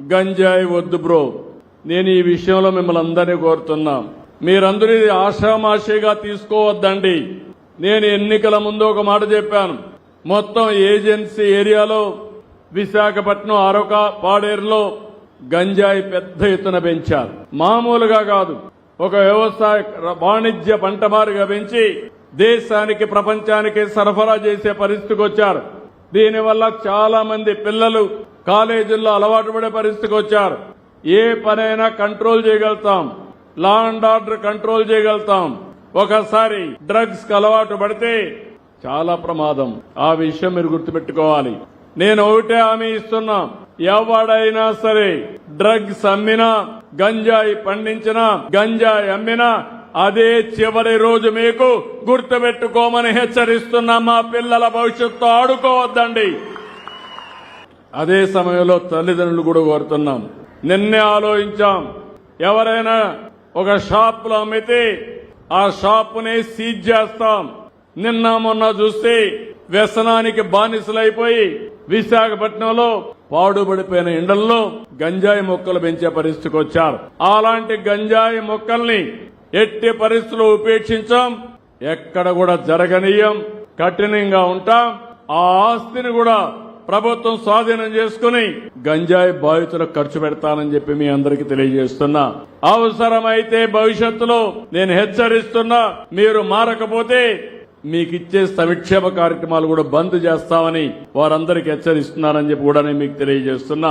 గంజాయి వద్దు బ్రో. నేను ఈ విషయంలో మిమ్మల్ని అందరినీ కోరుతున్నా. మీరందరూ ఆశామాషిగా ఆషామాషిగా తీసుకోవద్దండి. నేను ఎన్నికల ముందు ఒక మాట చెప్పాను. మొత్తం ఏజెన్సీ ఏరియాలో విశాఖపట్నం అరొక పాడేరులో గంజాయి పెద్ద ఎత్తున పెంచారు. మామూలుగా కాదు. ఒక వ్యవసాయ వాణిజ్య పంటమారుగా పెంచి దేశానికి ప్రపంచానికి సరఫరా చేసే పరిస్థితికి వచ్చారు. దీనివల్ల చాలా మంది పిల్లలు కాలేజీల్లో అలవాటు పడే పరిస్థితికి వచ్చారు. ఏ పనైనా కంట్రోల్ చేయగలుగుతాం. లా అండ్ ఆర్డర్ కంట్రోల్ చేయగలుగుతాం. ఒకసారి డ్రగ్స్ అలవాటు పడితే చాలా ప్రమాదం. ఆ విషయం మీరు గుర్తుపెట్టుకోవాలి. నేను ఒకటే హామీ ఇస్తున్నా. ఎవడైనా సరే డ్రగ్స్ అమ్మినా గంజాయి పండించినా గంజాయి అమ్మినా అదే చివరి రోజు మీకు గుర్తుపెట్టుకోమని హెచ్చరిస్తున్నా మా పిల్లల భవిష్యత్తు ఆడుకోవద్దండి. అదే సమయంలో తల్లిదండ్రులు కూడా కోరుతున్నాం. నిన్నే ఆలోచించాం. ఎవరైనా ఒక షాప్లో అమ్మితే ఆ షాపుని సీజ్ చేస్తాం. నిన్న మొన్న చూస్తే వ్యసనానికి బానిసలైపోయి విశాఖపట్నంలో పాడుబడిపోయిన ఎండల్లో గంజాయి మొక్కలు పెంచే పరిస్థితికి వచ్చారు. అలాంటి గంజాయి మొక్కల్ని ఎట్టి పరిస్థితుల్లో ఉపేక్షించాం. ఎక్కడ కూడా జరగనీయం. కఠినంగా ఉంటాం. ఆ ఆస్తిని కూడా ప్రభుత్వం స్వాధీనం చేసుకుని గంజాయి బాధితులకు ఖర్చు పెడతానని చెప్పి మీ అందరికీ తెలియజేస్తున్నా. అవసరమైతే భవిష్యత్తులో నేను హెచ్చరిస్తున్నా మీరు మారకపోతే మీకు ఇచ్చే సంక్షేమ కార్యక్రమాలు కూడా బంద్ చేస్తామని వారందరికీ హెచ్చరిస్తున్నారని చెప్పి కూడా నేను మీకు తెలియజేస్తున్నా.